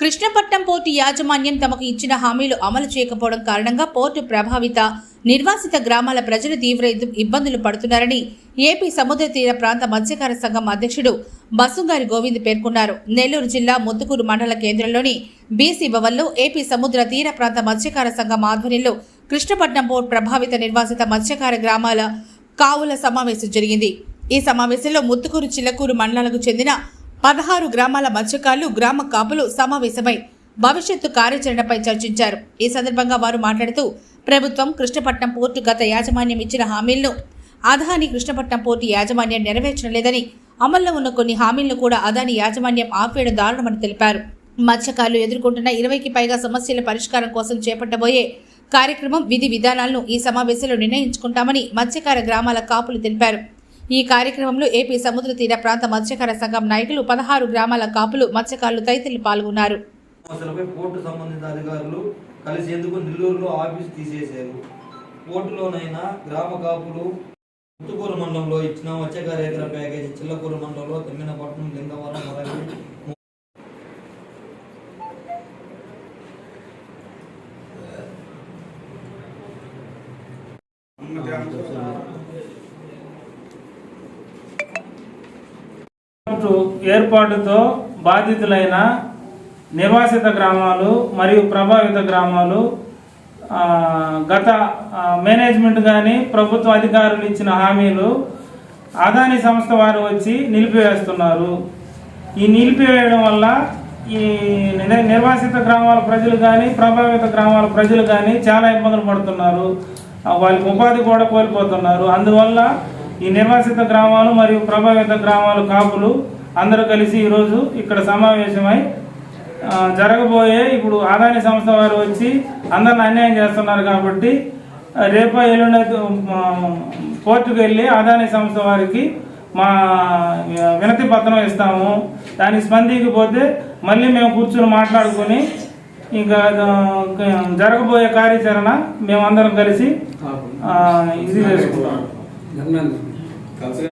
Krishnapatnam port యాజమాన్యం తమకు ఇచ్చిన హామీలు అమలు చేయకపోవడం కారణంగా పోర్టు ప్రభావిత నిర్వాసిత గ్రామాల ప్రజలు తీవ్ర ఇబ్బందులు పడుతున్నారని ఏపీ సముద్ర తీర ప్రాంత మత్స్యకార సంఘం అధ్యక్షుడు బసుంగారి గోవింద్ పేర్కొన్నారు. నెల్లూరు జిల్లా ముత్తుకూరు మండల కేంద్రంలోని బీసీ భవన్లో ఏపీ సముద్ర తీర ప్రాంత మత్స్యకార సంఘం ఆధ్వర్యంలో కృష్ణపట్నం పోర్టు ప్రభావిత నిర్వాసిత మత్స్యకార గ్రామాల కావుల సమావేశం జరిగింది. ఈ సమావేశంలో ముత్తుకూరు చిల్లకూరు మండలాలకు చెందిన పదహారు గ్రామాల మత్స్యకారులు గ్రామ కాపులు సమావేశమై భవిష్యత్తు కార్యాచరణపై చర్చించారు. ఈ సందర్భంగా వారు మాట్లాడుతూ ప్రభుత్వం కృష్ణపట్నం పోర్టు గత యాజమాన్యం ఇచ్చిన హామీలను అదాని కృష్ణపట్నం పోర్టు యాజమాన్యం నెరవేర్చడం లేదని అమల్లో ఉన్న కొన్ని హామీలను కూడా అదాని యాజమాన్యం ఆపేయడం దారుణమని తెలిపారు. మత్స్యకారులు ఎదుర్కొంటున్న ఇరవైకి పైగా సమస్యల పరిష్కారం కోసం చేపట్టబోయే కార్యక్రమం విధి విధానాలను ఈ సమావేశంలో నిర్ణయించుకుంటామని మత్స్యకార గ్రామాల కాపులు తెలిపారు. ఈ కార్యక్రమంలో ఏపీ సముద్ర తీర ప్రాంత మత్స్యకార సంఘం నాయకులు పదహారు గ్రామాల కాపులు మత్స్యకారులు తదితరులు పాల్గొన్నారు. పోర్టు సంబంధిత అధికారులు కలిసేందుకు నెల్లూరులో ఆఫీసు తీసేశారు. పోర్టులోనైనా గ్రామ కాపులు ముత్తుకూరు మండలంలో ఇచ్చిన మత్స్యకార ఎకర ప్యాకేజీ చిల్లకూరు మండలంలో తెమ్మినపట్నం లింగవరం మరియు కోర్టు ఏర్పాటుతో బాధితులైన నివాసిత గ్రామాలు మరియు ప్రభావిత గ్రామాలు గత మేనేజ్మెంట్ కానీ ప్రభుత్వ అధికారులు ఇచ్చిన హామీలు అదాని సంస్థ వారు వచ్చి నిలిపివేస్తున్నారు. ఈ నిలిపివేయడం వల్ల ఈ నిర్వాసిత గ్రామాల ప్రజలు కానీ ప్రభావిత గ్రామాల ప్రజలు కానీ చాలా ఇబ్బందులు పడుతున్నారు. వాళ్ళకి ఉపాధి కూడా కోల్పోతున్నారు. అందువల్ల ఈ నిర్వాసిత గ్రామాలు మరియు ప్రభావిత గ్రామాల కాపులు అందరూ కలిసి ఈరోజు ఇక్కడ సమావేశమై జరగబోయే ఇప్పుడు ఆదాని సంస్థ వారు వచ్చి అందరిని అన్యాయం చేస్తున్నారు కాబట్టి ఆ, రేపు ఎల్లుండి కోర్టుకు వెళ్ళి ఆదాని సంస్థ వారికి మా వినతి పత్రం ఇస్తాము. దానికి స్పందించకపోతే మళ్ళీ మేము కూర్చుని మాట్లాడుకొని ఇంకా జరగబోయే కార్యాచరణ మేమందరం కలిసి ఇది చేసుకుంటాము చేసుకుంటాం